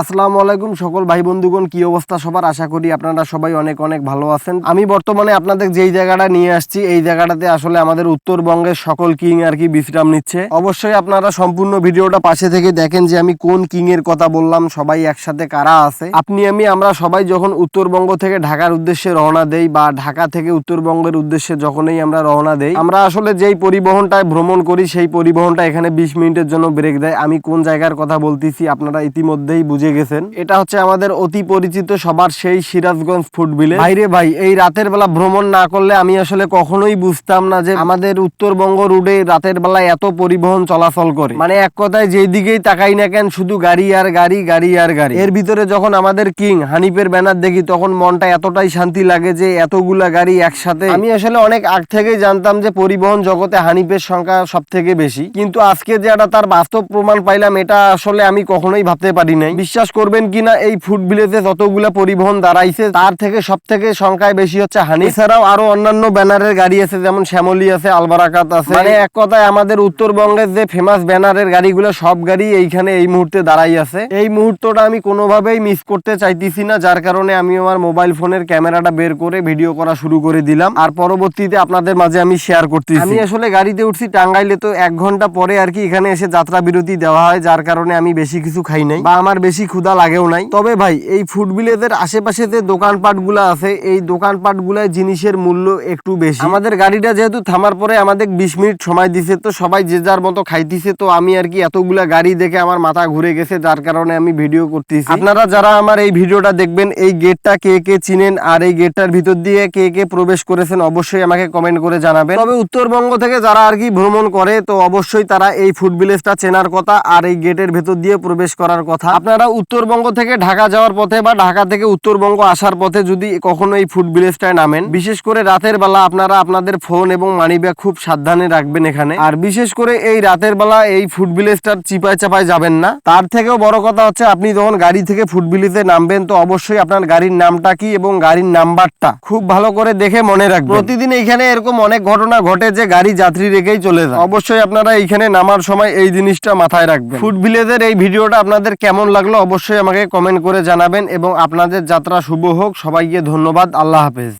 আসসালামু আলাইকুম সকল ভাই বন্ধুগণ, কি অবস্থা সবার? আশা করি আপনারা সবাই অনেক অনেক ভালো আছেন। আমি বর্তমানে আপনাদের যেই জায়গাটা নিয়ে আসছি, এই জায়গাটাতে আসলে আমাদের উত্তরবঙ্গের সকল কিং আর কি বিশ্রাম নিচ্ছে। অবশ্যই আপনারা সম্পূর্ণ ভিডিওটা পাশে থেকে দেখেন যে আমি কোন কিং এর কথা বললাম, সবাই একসাথে কারা আছে। আপনি, আমি, আমরা সবাই যখন উত্তরবঙ্গ থেকে ঢাকার উদ্দেশ্যে রওনা দেই বা ঢাকা থেকে উত্তরবঙ্গের উদ্দেশ্যে যখনই আমরা রওনা দেই, আমরা আসলে যেই পরিবহনটায় ভ্রমণ করি, সেই পরিবহনটা এখানে বিশ মিনিটের জন্য ব্রেক দেয়। আমি কোন জায়গার কথা বলতেছি, আপনারা ইতিমধ্যেই বুঝে গেছেন? এটা হচ্ছে আমাদের অতি পরিচিত সবার সেই সিরাজগঞ্জ ফুড বিলে ভাইরে ভাই এই রাতের বেলা ভ্রমণ না করলে আমি আসলে কখনোই বুঝতাম না যে আমাদের উত্তরবঙ্গ রুটে রাতের বেলায় এত পরিবহন চলাচল করে। মানে এক কথায় যেই দিকেই তাকাই না কেন শুধু গাড়ি আর গাড়ি গাড়ি আর গাড়ি। এর ভিতরে যখন আমাদের কিং হানিফের ব্যানার দেখি তখন মনটা এতটাই শান্তি লাগে যে এতগুলা গাড়ি একসাথে আমি আসলে অনেক আগ থেকেই জানতাম যে পরিবহন জগতে হানিফের সংখ্যা সব থেকে বেশি। কিন্তু আজকে যে তার বাস্তব প্রমাণ পাইলাম এটা আসলে আমি কখনোই ভাবতে পারি নাই। বিশ্বাস করবেন কিনা, এই ফুড ভিলেজে যতগুলা পরিবহন দাঁড়াইছে, তার থেকে সব থেকে সংখ্যায় বেশি হচ্ছে হানি এছাড়াও আরও অন্যান্য ব্যানারের গাড়ি আছে, যেমন শ্যামলি আছে, আলবারাকাত আছে। মানে এক কথায় আমাদের উত্তরবঙ্গের যে ফেমাস ব্যানারের গাড়িগুলো, সব গাড়ি এইখানে এই মুহূর্তে দাঁড়াই আছে। এই মুহূর্তটা আমি কোনোভাবেই মিস করতে চাইতেছি না, যার কারণে আমি আমার মোবাইল ফোনের ক্যামেরাটা বের করে ভিডিও করা শুরু করে দিলাম। আর পরবর্তীতে আপনাদের মাঝে আমি শেয়ার করতেছি। আমি আসলে গাড়িতে উঠছি টাঙ্গাইলে, তো এক ঘণ্টা পরে আর কি এখানে এসে যাত্রা বিরতি দেওয়া হয়, যার কারণে আমি বেশি কিছু খাই নাই। বা আমার বেশি ক্ষুধা লাগেও নাই। তবে ভাই, এই ফুড ভিলেজের আশেপাশে যে দোকানপাটগুলো আছে, এই দোকানপাট গুলায় জিনিসের মূল্য একটু বেশি। আমাদের গাড়িটা যেহেতু থামার পরে আমাদের বিশ মিনিট সময় দিছে, তো সবাই যে যার মতো খাইতেছে, তো আমি আর কি এতগুলা গাড়ি দেখে আমার মাথা ঘুরে গেছে, যার কারণে আমি ভিডিও করতেছি। আপনারা যারা আমার এই ভিডিওটা দেখবেন, এই গেটটা কে কে চিনেন আর এই গেটটার ভিতর দিয়ে কে কে প্রবেশ করেছেন, অবশ্যই আমাকে কমেন্ট করে জানাবেন। তবে উত্তরবঙ্গ থেকে যারা আর কি ভ্রমণ করে, তো অবশ্যই তারা এই ফুড ভিলেজটা চেনার কথা আর এই গেটের ভেতর দিয়ে প্রবেশ করার কথা। আপনারা উত্তরবঙ্গ থেকে ঢাকা যাওয়ার পথে বা ঢাকা থেকে উত্তরবঙ্গ আসার পথে যদি কখনো এই ফুড ভিলেজটায় নামেন, বিশেষ করে রাতের বেলা আপনারা আপনাদের ফোন এবং মানি ব্যাগ খুব সাবধানে রাখবেন এখানে। আর বিশেষ করে এই রাতের বেলা এই ফুড ভিলেজটার চিপায় চাপায় যাবেন না। তার থেকেও বড় কথা হচ্ছে, আপনি যখন গাড়ি থেকে ফুড ভিলেজে নামবেন, তো অবশ্যই আপনার গাড়ির নামটা কি এবং গাড়ির নাম্বারটা খুব ভালো করে দেখে মনে রাখবেন। প্রতিদিন এইখানে এরকম অনেক ঘটনা ঘটে যে গাড়ি যাত্রী রেখেই চলে যায়। অবশ্যই আপনারা এইখানে নামার সময় এই জিনিসটা মাথায় রাখবেন। ফুড ভিলেজের এই ভিডিওটা আপনাদের কেমন লাগল অবশ্যই আমাকে কমেন্ট করে জানাবেন এবং আপনাদের যাত্রা শুভ হোক। সবাইকে ধন্যবাদ। আল্লাহ হাফেজ।